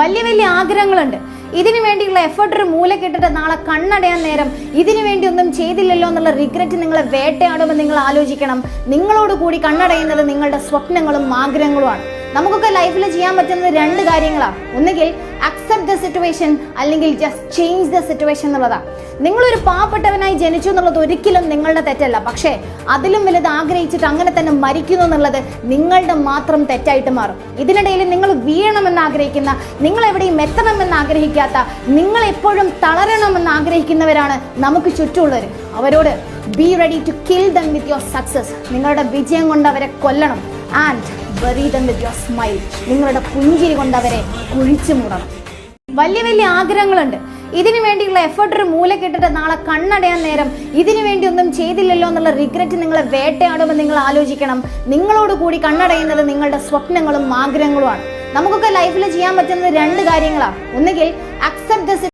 വലിയ വലിയ ആഗ്രഹങ്ങളുണ്ട്. ഇതിനു വേണ്ടിയുള്ള എഫേർട്ട് ഒരു മൂലക്കിട്ടിട്ട് നാളെ കണ്ണടയാൻ നേരം ഇതിനു വേണ്ടി ഒന്നും ചെയ്തില്ലല്ലോ എന്നുള്ള റിഗ്രറ്റ് നിങ്ങളെ വേട്ടയാടുമ്പോൾ നിങ്ങൾ ആലോചിക്കണം. നിങ്ങളോട് കൂടി കണ്ണടയുന്നത് നിങ്ങളുടെ സ്വപ്നങ്ങളും ആഗ്രഹങ്ങളുമാണ്. നമുക്കൊക്കെ ലൈഫിൽ ചെയ്യാൻ പറ്റുന്നത് രണ്ട് കാര്യങ്ങളാണ് ഒന്നുകിൽ അക്സെപ്റ്റ് ദ സിറ്റുവേഷൻ അല്ലെങ്കിൽ ജസ്റ്റ് ചേഞ്ച് ദ സിറ്റുവേഷൻ എന്നുള്ളതാണ് നിങ്ങളൊരു പാവപ്പെട്ടവനായി ജനിച്ചു എന്നുള്ളത് ഒരിക്കലും നിങ്ങളുടെ തെറ്റല്ല. പക്ഷേ അതിലും വലുത് ആഗ്രഹിച്ചിട്ട് അങ്ങനെ തന്നെ മരിക്കുന്നു എന്നുള്ളത് നിങ്ങളുടെ മാത്രം തെറ്റായിട്ട് മാറും. ഇതിനിടയിൽ നിങ്ങൾ വീഴണമെന്ന് ആഗ്രഹിക്കുന്ന നിങ്ങൾ എവിടെയും എത്തണമെന്ന് ആഗ്രഹിക്കാത്ത നിങ്ങൾ എപ്പോഴും തളരണമെന്ന് ആഗ്രഹിക്കുന്നവരാണ് നമുക്ക് ചുറ്റുമുള്ളവർ. അവരോട് be ready to kill them with your success നിങ്ങളുടെ വിജയം കൊണ്ട് അവരെ കൊല്ലണം. And bury them with your smile നിങ്ങളുടെ പുഞ്ചിരി കൊണ്ട് അവരെ കുഴിച്ചു മൂടണം. വലിയ വലിയ ആഗ്രഹങ്ങളുണ്ട്. ഇതിനു വേണ്ടിയുള്ള എഫേർട്ട് ഒരു മൂലക്കിട്ടിട്ട് നാളെ കണ്ണടയാൻ നേരം ഇതിനു വേണ്ടി ഒന്നും ചെയ്തില്ലല്ലോ എന്നുള്ള റിഗ്രറ്റ് നിങ്ങളെ വേട്ടയാടുമ്പോൾ നിങ്ങൾ ആലോചിക്കണം. നിങ്ങളോട് കൂടി കണ്ണടയുന്നത് നിങ്ങളുടെ സ്വപ്നങ്ങളും ആഗ്രഹങ്ങളുമാണ്. നമുക്കൊക്കെ ലൈഫിൽ ചെയ്യാൻ പറ്റുന്നത് രണ്ട് കാര്യങ്ങളാണ് ഒന്നുകിൽ അക്സെപ്റ്റ് ദ